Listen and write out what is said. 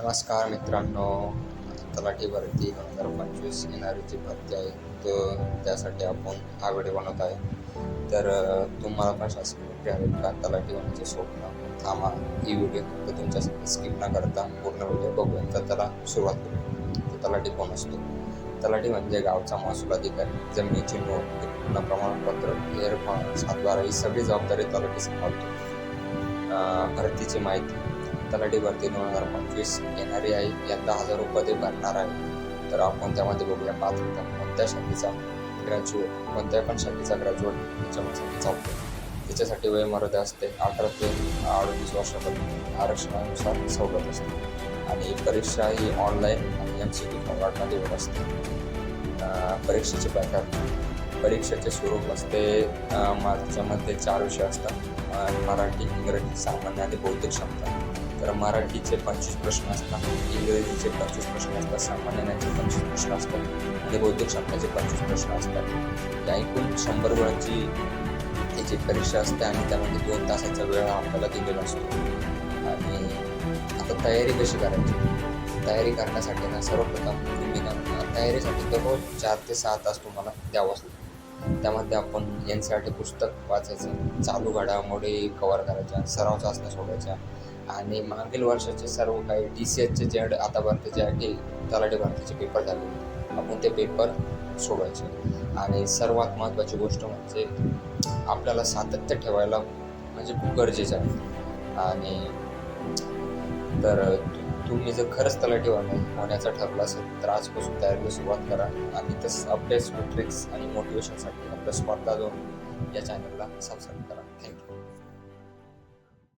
नमस्कार मित्रांनो तलाठी भरती दोन हजार पंचवीस येणारी जी भरती आहे. तर त्यासाठी आपण हा व्हिडिओ बनवत आहे. तर तुम्हाला पण शासकीय नोकरी हवी का? तलाठी होण्याचे स्वप्न. थांबा ही व्हिडिओ फक्त तुमच्यासाठी स्किप न करता पूर्ण व्हिडिओ बघूया तर त्याला सुरुवात करू. तर तलाठी कोण असतो? तलाठी म्हणजे गावचा महसूल अधिकारी. जमिनीची नोंद पूर्ण प्रमाणपत्र एअरफॉन सातबारा ही सगळी जबाबदारी तलाठी सांभाळतो भरतीची माहिती. तलाठी भरती दोन हजार पंचवीस येणारी आहे यंदा हजारो पदे भरणार आहे. तर आपण त्यामध्ये बघूया पात्रता कोणत्या शाखेचा ग्रॅज्युएट कोणत्या पण शाखेचा ग्रॅज्युएट त्याच्यासाठी चालतो त्याच्यासाठी वयमर्यादा असते. अठरा ते अडतीस वर्षापर्यंत आरक्षणानुसार सवलत असते. आणि परीक्षा ही ऑनलाईन आणि एम सी क्यू फॉर्मॅटमध्ये होत असते. परीक्षेचे प्रकार परीक्षेचे स्वरूप असते त्याच्यामध्ये चार विषय असतात. मराठी इंग्रजी सामान्य आणि बौद्धिक क्षमता. तर मराठीचे पंचवीस प्रश्न असतात इंग्रजीचे पंचवीस प्रश्न असतात सामान्य पंचवीस प्रश्न असतात आणि बौद्धिक क्षमतेचे पंचवीस प्रश्न असतात. या एकूण शंभर गुणांची त्याची परीक्षा असते आणि त्यामध्ये दोन तासाचा वेळ आपल्याला दिलेला असतो. आणि आता तयारी कशी करायची? तयारी करण्यासाठी ना सर्वप्रथम तुम्ही ना तयारीसाठी दररोज चार ते सहा तास तुम्हाला द्यावंच लागतो. त्यामध्ये आपण एन सी आर टी पुस्तक वाचायचं चालू घडामोडी कवर करायच्या सराव चाचण्या सोडायच्या आणि मागील वर्षाचे सर्व काही डी सी एचचे जे आतापर्यंत जे आहे तलाठी भरतीचे पेपर झाले. आपण ते पेपर सोडवायचे आणि सर्वात महत्त्वाची गोष्ट म्हणजे आपल्याला सातत्य ठेवायला म्हणजे खूप गरजेचं आहे. आणि तर तुम्ही जर खरंच तलाठी होण्या होण्याचं ठरलं असेल तर आजपासून तयारीला सुरुवात करा आणि तसंच अपडेट्स ट्रिक्स आणि मोटिवेशनसाठी आपल्या स्पर्धा दोन या चॅनलला सबस्क्राईब करा. थँक्यू